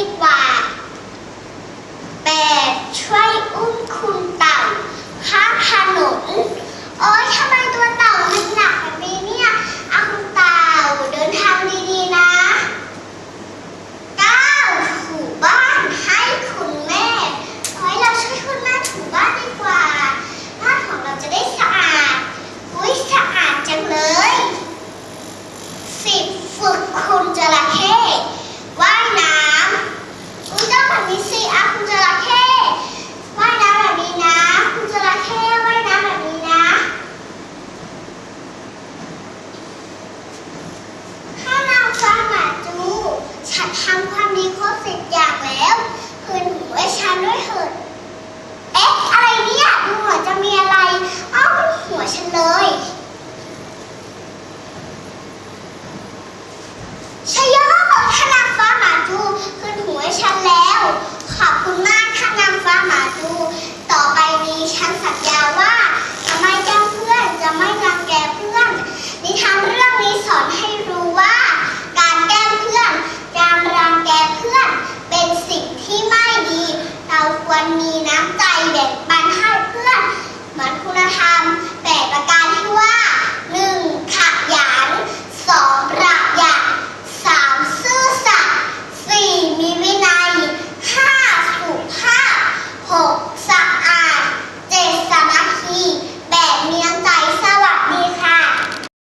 Big Bye. ไอ้ฉันด้วยเถิดเอ๊ะอะไรเนี่ยหัวจะมีอะไร เอ้าบนหัวฉันเลย